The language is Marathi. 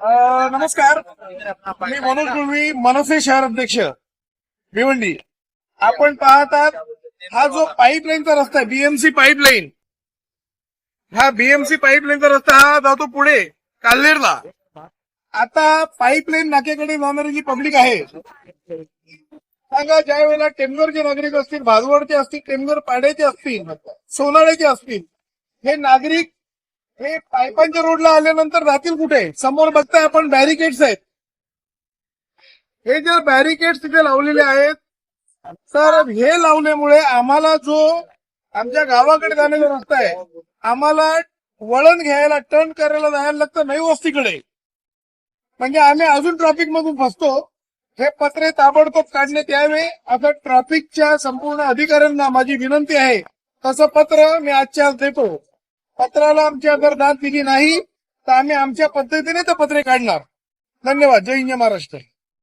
नमस्कार. मी मनोज गुळवी मनसे शहर अध्यक्ष. भिवंडी. आपण पाहतात हा जो पाईपलाईनचा रस्ता आहे बीएमसी पाईपलाईन हा बीएमसी पाईपलाईनचा रस्ता हा जातो पुढे काल्हेरला आता पाईपलाईन नाक्याकडे जाणारी जी पब्लिक आहे सांगा ज्या वेळेला टेमघरचे नागरिक असतील भाजवडचे असतील टेमघर पाड्याचे असतील सोनाळ्याचे असतील हे नागरिक हे पायपांच्या रोडला आल्यानंतर राहतील कुठे? समोर बघताय आपण बॅरिकेड्स आहेत. हे जे बॅरिकेड्स तिथे लावलेले आहेत तर हे लावल्यामुळे आम्हाला जो आमच्या गावाकडे जाण्याचा रस्ता आहे आम्हाला वळण घ्यायला टर्न करायला जायला लागतं नवी वस्तीकडे. म्हणजे आम्ही अजून ट्रॅफिक मधून फसतो. हे पत्रे ताबडतोब काढण्यात यावे. असं ट्रॅफिकच्या संपूर्ण अधिकाऱ्यांना माझी विनंती आहे. तसं पत्र मी आजच्या आज देतो. पत्राला आमच्या अगर दाद दिली नाही तर आम्ही आमच्या पद्धतीने ते पत्रे काढणार. धन्यवाद. जय हिंद महाराष्ट्र.